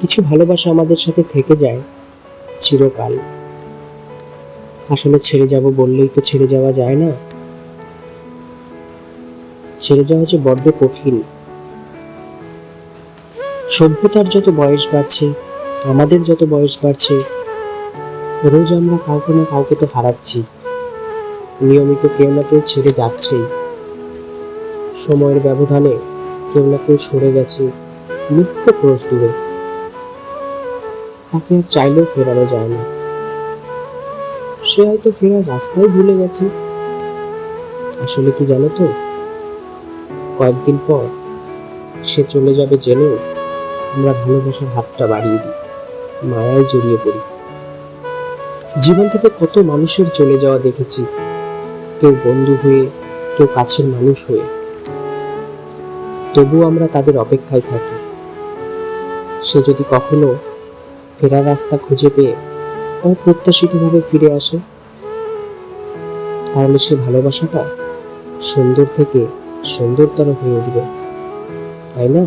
কিছু ভালোবাসা আমাদের সাথে থেকে যায় চিরকাল। আসলে ছেড়ে যাব বললেই তো ছেড়ে যাওয়া যায় না। ছেড়ে যাওয়া যে বড্ড কঠিন। সভ্যতার যত বয়স বাড়ছে, আমাদের যত বয়স বাড়ছে, রোজ আমরা কাউকে না কাউকে তো হারাচ্ছি। নিয়মিত কেউ না কেউ ছেড়ে যাচ্ছেই। সময়ের ব্যবধানে কেউ না কেউ সরে গেছে মুখ্য ক্রোশ দূরে। তাকে চাইলেও ফেরানো যায় না। সে হয়তো ফেরার রাস্তাই ভুলে গেছে। আসলে কি জানো তো? কয়েকদিন পর সে চলে যাবে জেনেও আমরা ভালোবাসার হাতটা বাড়িয়ে দিই, মায়ায় জড়িয়ে পড়ি। জীবন থেকে কত মানুষের চলে যাওয়া দেখেছি। কেউ বন্ধু হয়ে, কেউ কাছের মানুষ হয়ে। তবুও আমরা তাদের অপেক্ষায় থাকি। সে যদি কখনো ফেরার রাস্তা খুঁজে পেয়ে অপ্রত্যাশিতভাবে ফিরে আসে। তাহলে সে ভালোবাসাটা সুন্দর থেকে সুন্দরতর হয়ে উঠবে। তাই না?